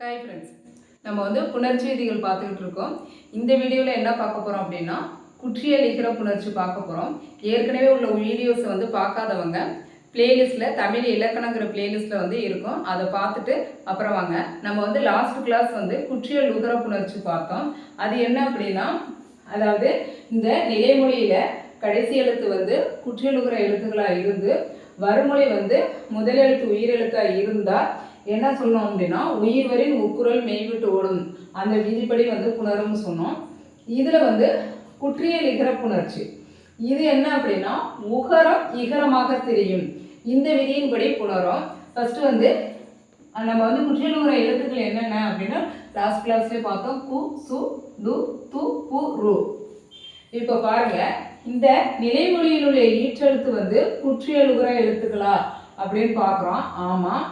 Hi friends நம்ம வந்து புணர்ச்செய்திகள் பார்த்துக்கிட்டு இருக்கோம் இந்த வீடியோவில் என்ன பார்க்க போகிறோம் அப்படின்னா குற்றியலிக்கிற புணர்ச்சி பார்க்க போகிறோம் ஏற்கனவே உள்ள வீடியோஸை வந்து பார்க்காதவங்க பிளேலிஸ்ட்டில் தமிழ் இலக்கணங்கிற பிளேலிஸ்ட்டில் வந்து இருக்கும். அதை பார்த்துட்டு அப்புறம் வாங்க. நம்ம வந்து லாஸ்ட் கிளாஸ் வந்து குற்றியல் உகர புணர்ச்சி பார்த்தோம். அது என்ன அப்படின்னா அதாவது இந்த நிலைமொழியில் கடைசி எழுத்து வந்து குற்றியலுகிற எழுத்துக்களாக இருந்து வறுமொழி வந்து முதல் எழுத்து உயிரெழுத்தாக இருந்தால் என்ன சொன்னோம் அப்படின்னா உயிர்வரின் உக்குரல் மெய்விட்டு ஓடும். அந்த விதிப்படி வந்து புணரும்னு சொன்னோம். இதில் வந்து குற்றியல் இகர புணர்ச்சி. இது என்ன அப்படின்னா உகரம் இகரமாக தெரியும். இந்த விதியின்படி புணரும். ஃபர்ஸ்ட் வந்து நம்ம வந்து குற்றியல் எழுத்துக்கள் என்னென்ன அப்படின்னா லாஸ்ட் கிளாஸ்லேயே பார்த்தோம். கு சு டு து பு ரு. இப்போ பாருங்க இந்த நிலைமொழியில் உள்ள ஈற்றெழுத்து வந்து குற்றியலுகிற எழுத்துக்களா அப்படின்னு பார்க்குறோம். ஆமாம்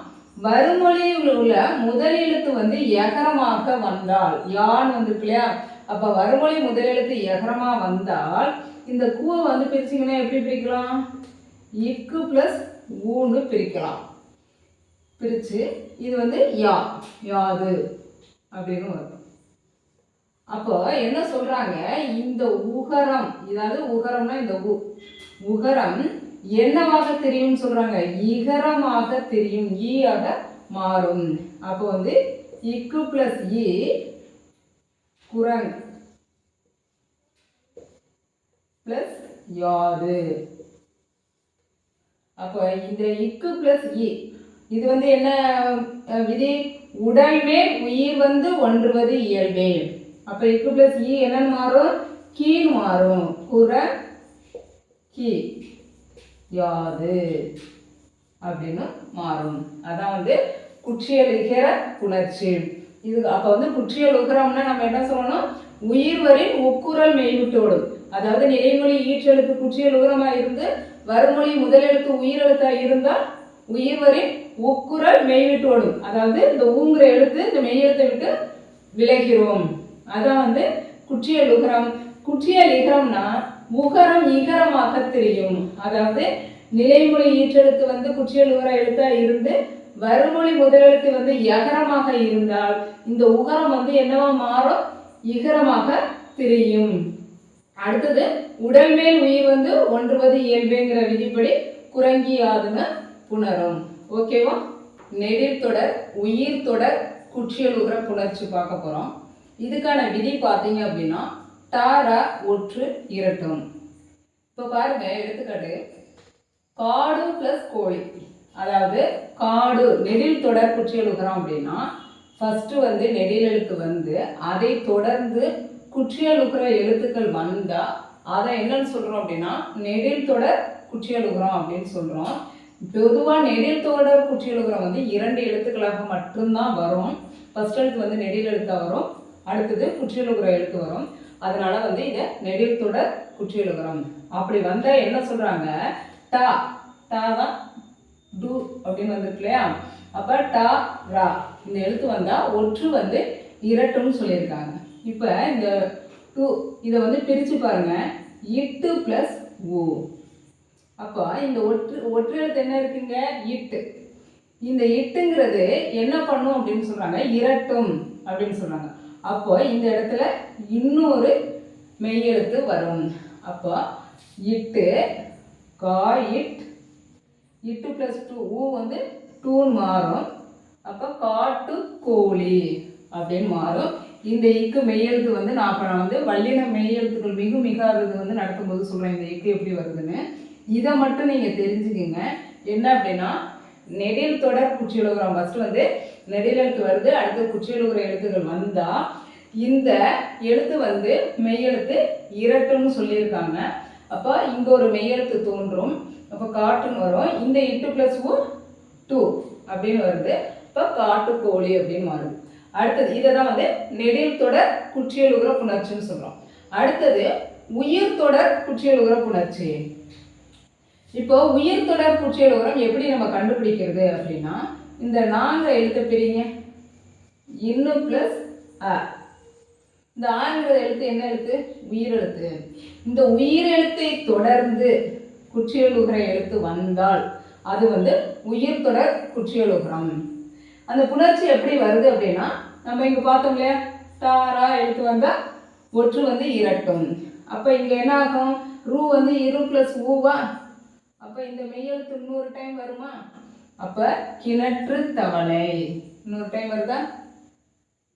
வறுமொழியில் உள்ள முதல் எழுத்து வந்து எகரமாக வந்தால். யான் வந்திருக்கு இல்லையா அப்போ வறுமொழி முதல் எழுத்து எகரமா வந்தால் இந்த கூவை வந்து பிரிச்சிங்கன்னா எப்படி பிரிக்கலாம்? இக்கு ப்ளஸ் ஊன்னு பிரிக்கலாம். பிரித்து இது வந்து யா யாது அப்படின்னு வரும். அப்போ என்ன சொல்றாங்க? இந்த உகரம் இதாவது உகரம்னா இந்த உ. உகரம் என்னவாக தெரியும்னு சொல்றாங்க? இகரமாக தெரியும். E ஈயாக மாறும். அப்போ வந்து இக்கு பிளஸ் இ e குரங் பிளஸ் யாது அப்போ இந்த இக்கு பிளஸ் இ இது வந்து என்ன விதி? உடல் உயிர் வந்து ஒன்றுவது இயல்பே. அப்போ இக்கு பிளஸ் இ என்னன்னு மாறும்? கீழ் மாறும். குற கீ யாது அப்படின்னு மாறும். அதான் வந்து குற்றியலுகிற புணர்ச்சி இது அப்போ வந்து குற்றியல் உகரம்னா நம்ம என்ன சொல்லணும்? உயிர்வரின் உக்குரல் மெய்விட்டோடும் அதாவது நிலைமொழி ஈற்றெழுத்து குற்றியல் உகரமா இருந்து வறுமொழி முதலெழுத்து உயிரெழுத்தாக இருந்தால் உயிர்வரின் உக்குரல் மெய்விட்டோடும் அதாவது இந்த ஊங்குற எழுத்து இந்த மெய்யெழுத்தை விட்டு விலகிறோம். அதான் வந்து குற்றியல் உகரம் குற்றியல் இகரம்னா முகரம் இகரமாக தெரியும். அதாவது நிலைமொழி ஈற்றெழுத்து வந்து குற்றியலுகர எழுத்தா இருந்து வறுமொழி முதலெழுத்து வந்து எகரமாக இருந்தால் இந்த உகரம் வந்து என்னவா மாறும்? இகரமாக தெரியும். அடுத்தது உடல் மேல் உயிர் வந்து ஒன்றுவது இயல்புங்கிற விதிப்படி குரங்கியாதுன்னு புணரும். ஓகேவா நெடில் தொடர் உயிர் தொடர் குற்றியலுகர புணர்ச்சி பார்க்க போறோம். இதுக்கான விதி பார்த்தீங்க அப்படின்னா தாரா ஒற்று இரட்டும். இப்போ பாருங்க எடுத்துக்காட்டு. காடு ப்ளஸ் கோழி. அதாவது காடு நெடில் தொடர் குற்றியல் உகரம் அப்படின்னா ஃபஸ்ட்டு வந்து நெடில் எழுத்து வந்து அதை தொடர்ந்து குற்றியல் உகர எழுத்துக்கள் வந்தால் அதை என்னன்னு சொல்கிறோம் அப்படின்னா நெடில் தொடர் குற்றியல் உகரம் அப்படின்னு சொல்கிறோம் பொதுவாக நெடில் தொடர் குற்றியல் உகரம் வந்து இரண்டு எழுத்துக்களாக மட்டும்தான் வரும். ஃபர்ஸ்ட் எழுத்து வந்து நெடில் எழுத்தாக வரும். அடுத்தது குற்றியல் உகர எழுத்து வரும். அதனால வந்து இதை நெடில் தொடர் குற்றியல் அப்படி வந்தால் என்ன சொல்றாங்க? டா டா தான் டு அப்படின்னு வந்திருக்கு இல்லையா? அப்போ டா ரா. இந்த எழுத்து வந்தால் ஒற்று வந்து இரட்டும்னு சொல்லியிருக்காங்க. இப்போ இந்த டூ இதை வந்து பிரித்து பாருங்கள் இட்டு ப்ளஸ் ஓ. அப்போ இந்த ஒற்று ஒற்று எழுத்து என்ன இருக்குங்க? இட்டு. இந்த இட்டுங்கிறது என்ன பண்ணும் அப்படின்னு சொல்கிறாங்க இரட்டும் அப்படின்னு சொல்கிறாங்க அப்போ இந்த இடத்துல இன்னொரு மெய்யெழுத்து வரும். அப்போ இட்டு கா இட் இட்டு ப்ளஸ் டூ ஊ வந்து டூன்னு மாறும். அப்போ காட்டு கோழி அப்படின்னு மாறும். இந்த இக்கு மெய்யெழுத்து வந்து நான் இப்போ நான் வந்து வல்லின மெய்யெழுத்துக்கள் மிகு மிகாதது வந்து நடக்கும்போது சொல்கிறேன் இந்த இக்கு எப்படி வருதுன்னு. இதை மட்டும் நீங்கள் தெரிஞ்சுக்கங்க. என்ன அப்படின்னா நெடில் தொடர் குற்றியலுகிறோம் ஃபஸ்ட்டு வந்து நெடிலெழுத்து வருது அடுத்து குற்றியலுகிற எழுத்துகள் வந்தால் இந்த எழுத்து வந்து மெய்யெழுத்து இரட்டுன்னு சொல்லியிருக்காங்க. அப்போ இங்கே ஒரு மெய்யெழுத்து தோன்றும். அப்போ காட்டுன்னு வரும். இந்த இட்டு ப்ளஸ் டூ அப்படின்னு வருது. இப்போ காட்டுக்கோழி அப்படின்னு வரும் அடுத்தது இதை தான் வந்து நெடில் தொடர் குற்றியலுகிற புணர்ச்சின்னு சொல்கிறோம் அடுத்தது உயிர் தொடர் குற்றியலுகிற புணர்ச்சி. இப்போ உயிர் தொடர் குற்றியலுகரம் எப்படி நம்ம கண்டுபிடிக்கிறது அப்படின்னா இந்த நான்கு எழுத்து பிரிங்க. இன்னும் ப்ளஸ் அ. இந்த ஆங்கிற எழுத்து என்ன எழுத்து? உயிரெழுத்து. இந்த உயிரெழுத்தை தொடர்ந்து குற்றியலுகிற எழுத்து வந்தால் அது வந்து உயிர் தொடர் குற்றியலுகரம். அந்த புணர்ச்சி எப்படி வருது அப்படின்னா நம்ம இங்கே பார்த்தோம் இல்லையா? தாரா எழுத்து வந்தால் ஒற்று வந்து இரட்டும். அப்போ இங்கே என்ன ஆகும்? ரூ வந்து இரு ப்ளஸ் ஊவா அப்போ இந்த மெய்யெழுத்து இன்னொரு டைம் வருமா? அப்போ கிணற்று தவளை இன்னொரு டைம் வருதா?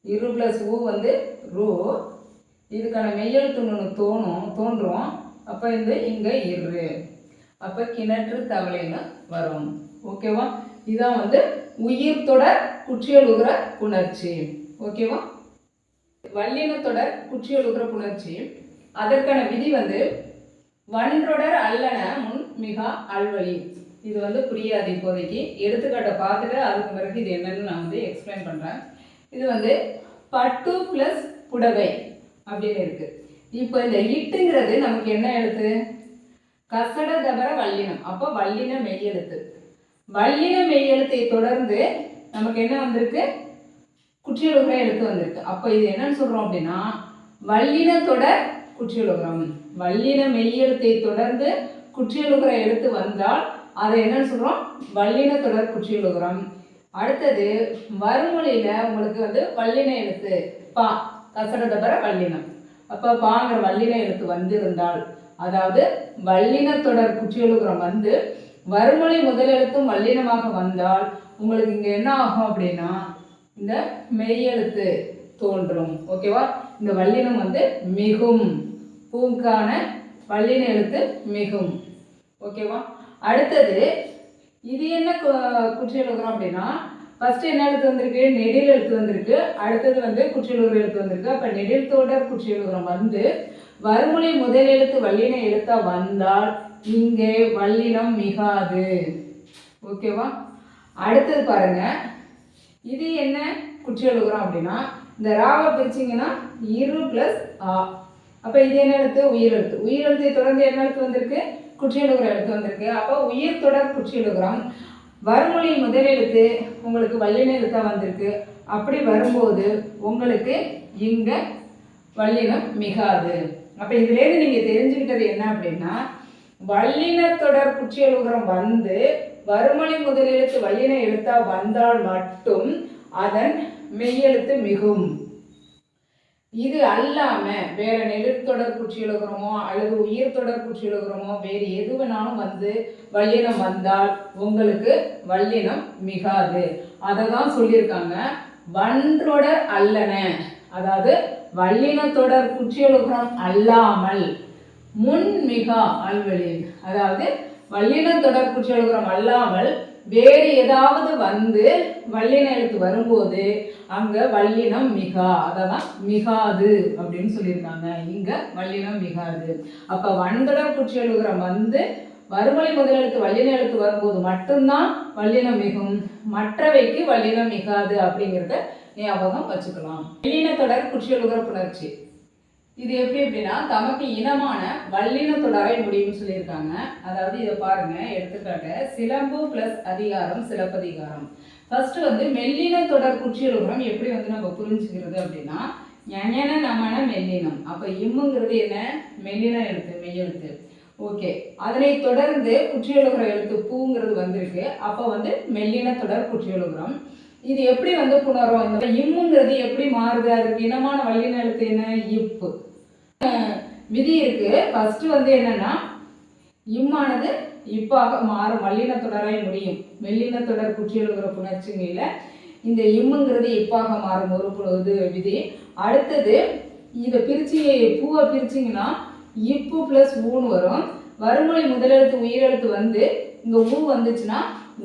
இரு ப்ளஸ் ஊ வந்து ரூ. இதுக்கான மெய்யெழுத்து ஒன்று தோணும் தோன்றும். அப்போ இது இங்கே இரு. அப்போ கிணற்று தவளைன்னு வரும். ஓகேவா இதான் வந்து உயிர் தொடர் குற்றியலுகிற புணர்ச்சி. ஓகேவா வல்லினத்தொடர் குற்றியலுகிற புணர்ச்சி. அதற்கான விதி வந்து வன்றொடர் அல்லன முன் மிக அல்வழி. இது வந்து புரியாது இப்போதைக்கு. எடுத்துக்காட்டை பார்த்துட்டு அதுக்கு பிறகு இது என்னன்னு நான் வந்து எக்ஸ்பிளைன் பண்ணுறேன் இது வந்து பட்டு ப்ளஸ் புடவை அப்படின்னு இருக்குது இப்போ இந்த இட்டுங்கிறது நமக்கு என்ன எழுத்து? கசட தவிர வல்லினம். அப்போ வல்லின மெய்யெழுத்து வல்லின மெய்யெழுத்தை தொடர்ந்து நமக்கு என்ன வந்திருக்கு? குற்றியலுகிற எழுத்து வந்திருக்கு. அப்போ இது என்னன்னு சொல்கிறோம் அப்படின்னா வல்லின தொடர் குற்றியலுகரம் வல்லின மெய்யெழுத்தை தொடர்ந்து குற்றியலுகிற எழுத்து வந்தால் அதை என்னன்னு சொல்கிறோம் வல்லின தொடர் குற்றியலுகரம். அடுத்தது வறுமொழியில் உங்களுக்கு வந்து வல்லின எழுத்து பா கசட தவிர வல்லினம். அப்போ பாங்கிற வல்லின எழுத்து வந்திருந்தால் அதாவது வல்லின தொடர் குற்றியலுகரம் வந்து வறுமொழி முதலெழுத்தும் வல்லினமாக வந்தால் உங்களுக்கு இங்கே என்ன ஆகும் அப்படின்னா இந்த மெய்யெழுத்து தோன்றும். ஓகேவா இந்த வல்லினம் வந்து மிகும். பூங்கான வல்லின எழுத்து மிகும். ஓகேவா அடுத்தது இது என்ன கு- குற்றியலுகரம் அப்படின்னா ஃபஸ்ட்டு என்ன எழுத்து வந்திருக்கு? நெடில் எழுத்து வந்திருக்கு. அடுத்தது வந்து குற்றியலுகர எழுத்து வந்திருக்கு. அப்போ நெடில் தொடர் குற்றியலுகரம் வந்து வறுமொழி முதல் எழுத்து வல்லின எழுத்தா வந்தால் இங்கே வல்லினம் மிகாது. ஓகேவா அடுத்தது பாருங்க. இது என்ன குற்றியலுகரம் அப்படின்னா இந்த ராவை பிரிச்சிங்கன்னா இரு ப்ளஸ் ஆ. அப்போ இது என்ன எழுத்து? உயிரெழுத்து உயிரெழுத்தை தொடர்ந்து என்ன எழுத்து வந்திருக்கு? குற்றியலுகர எழுத்து வந்திருக்கு. அப்போ உயிர் தொடர் குற்றியலுகரம். வறுமொழி முதல் எழுத்து உங்களுக்கு வல்லின எழுத்தாக வந்திருக்கு. அப்படி வரும்போது உங்களுக்கு இங்கே வல்லினம் மிகாது. அப்போ இதுலேருந்து நீங்கள் தெரிஞ்சுக்கிட்டது என்ன அப்படின்னா வல்லின தொடர் குற்றியலுகரம் வந்து வறுமொழி முதல் எழுத்து வல்லின எழுத்தாக வந்தால் மட்டும் அதன் மெய்யெழுத்து மிகும். இது அல்லாம வேற நெடுத்தொடர் குற்றியலுகிறோமோ அல்லது உயிர் தொடர் குற்றியலுகிறோமோ வேறு எது வேணாலும் வந்து வல்லினம் வந்தால் உங்களுக்கு வல்லினம் மிகாது. அதை தான் சொல்லியிருக்காங்க வன்றொடர் அல்லன அதாவது வல்லினத்தொடர் குற்றியலுகரம் அல்லாமல் முன் மிகா அல்வெளியில் அதாவது வல்லினத்தொடர் குற்றியலுகரம் அல்லாமல் வேறு ஏதாவது வந்து வல்லின எழுத்து வரும்போது அங்கே வல்லினம் மிகா அதை தான் மிகாது அப்படின்னு சொல்லியிருக்காங்க. இங்கே வல்லினம் மிகாது. அப்போ வன்தொடர் எழுகிறம் வந்து வறுமொழி முதலெழுத்து வல்லின எழுத்து வரும்போது மட்டும்தான் வல்லினம் மிகும். மற்றவைக்கு வல்லினம் மிகாது அப்படிங்கிறத ஞாபகம் வச்சுக்கலாம். வல்லினத்தொடர் எழுகிற புணர்ச்சி. இது எப்படி அப்படின்னா தமக்கு இனமான வல்லின தொடரை முடியும்னு சொல்லியிருக்காங்க. அதாவது இதை பாருங்க எடுத்துக்காட்டு சிலம்பு பிளஸ் அதிகாரம் சிலப்பதிகாரம். ஃபர்ஸ்ட் வந்து மெல்லின தொடர் குற்றியலுகரம் எப்படி வந்து நம்ம புரிஞ்சுக்கிறது அப்படின்னா ஞன நமன மெல்லினம். அப்போ இம்முங்கிறது என்ன? மெல்லின எழுத்து மெய்யெழுத்து ஓகே அதனை தொடர்ந்து குற்றியலுகர எழுத்து பூங்கிறது வந்திருக்கு. அப்போ வந்து மெல்லின தொடர் குற்றியலுகரம் இது எப்படி வந்து புணரும் இந்த இம்முங்கிறது எப்படி மாறுது? அதுக்கு இனமான வல்லின எழுத்து என்ன? இப்பு. விதி இருக்கு. ஃபர்ஸ்ட் வந்து என்னன்னா இம்மானது இப்பாக மாறும். வல்லின முடியும். மெல்லினத்தொடர் தொடர் குற்றியலுகிற புணர்ச்சிங்கையில் இந்த இம்முங்கிறது இப்பாக மாறும். ஒரு இது விதி. அடுத்தது இதை பிரிச்சு பூவை பிரிச்சிங்கன்னா இப்பு ப்ளஸ் ஊன்னு வரும். வறுமொழி முதலெழுத்து உயிரெழுத்து வந்து இங்கே ஊ வந்துச்சுன்னா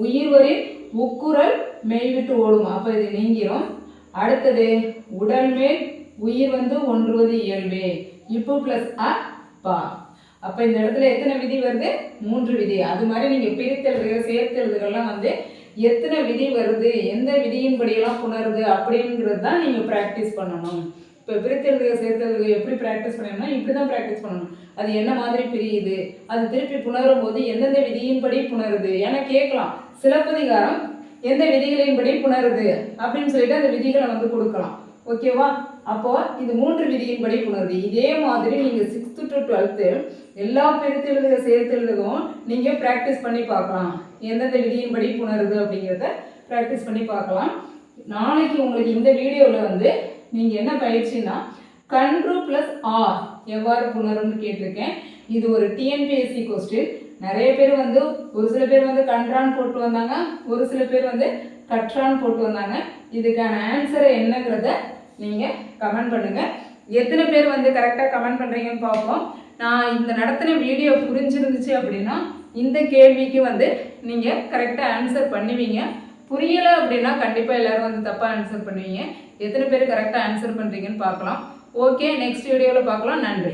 உயிர்வரின் உக்குரல் மெய்விட்டு ஓடும். அப்போ இது நீங்கிரும். அடுத்தது உடல் மேல் உயிர் வந்து ஒன்றுவது இயல்பே. இப்போ ப்ளஸ் அ பா. அப்போ இந்த இடத்துல எத்தனை விதி வருது? மூன்று விதி. அது மாதிரி நீங்கள் பிரித்தெழுதுகள் சேர்த்தெழுதுகள்லாம் வந்து எத்தனை விதி வருது? எந்த விதியின்படியெல்லாம் புணருது? அப்படிங்கிறது தான் நீங்கள் ப்ராக்டிஸ் பண்ணணும். இப்போ பிரித்தெழுதுகள் சேர்த்தெழுதுகள் எப்படி ப்ராக்டிஸ் பண்ணணும்னா இப்படி தான் ப்ராக்டிஸ் பண்ணணும். அது என்ன மாதிரி பிரியுது? அது திருப்பி புணரும் போது எந்தெந்த விதியின்படி புணருது? ஏன்னா கேட்கலாம். சிலப்பதிகாரம் எந்த விதிகளின்படி புணருது? அப்படின்னு சொல்லிட்டு அந்த விதிகளை வந்து கொடுக்கலாம். ஓகேவா? அப்போ இது மூன்று விதியின்படி புணர்வு. இதே மாதிரி நீங்கள் சிக்ஸ்த்து டு டுவெல்த்து எல்லா பிரித்தெழுதுக சேர்த்தெழுதுகும் நீங்கள் ப்ராக்டிஸ் பண்ணி பார்க்கலாம். எந்தெந்த விதியின்படி புணருது அப்படிங்கிறத ப்ராக்டிஸ் பண்ணி பார்க்கலாம். நாளைக்கு உங்களுக்கு இந்த வீடியோவில் வந்து நீங்கள் என்ன பயிற்சின்னா கன்று ப்ளஸ் ஆர் எவ்வாறு புணரும்னு கேட்டிருக்கேன். இது ஒரு டிஎன்பிஎஸ்சி கொஸ்டின் நிறைய பேர் வந்து ஒரு சில பேர் வந்து கன்றான் போட்டு வந்தாங்க ஒரு சில பேர் வந்து கற்றான் போட்டு வந்தாங்க. இதுக்கான ஆன்சரை என்னங்கிறத நீங்கள் கமெண்ட் பண்ணுங்கள் எத்தனை பேர் வந்து கரெக்டாக கமெண்ட் பண்ணுறீங்கன்னு பார்ப்போம். நான் இந்த நடத்தின வீடியோ புரிஞ்சிருந்துச்சு அப்படின்னா இந்த கேள்விக்கு வந்து நீங்கள் கரெக்டாக ஆன்சர் பண்ணுவீங்க. புரியலை அப்படின்னா கண்டிப்பாக எல்லாரும் வந்து தப்பாக ஆன்சர் பண்ணுவீங்க. எத்தனை பேர் கரெக்டாக ஆன்சர் பண்ணுறீங்கன்னு பார்க்கலாம். ஓகே நெக்ஸ்ட் வீடியோவில் பார்க்கலாம். நன்றி.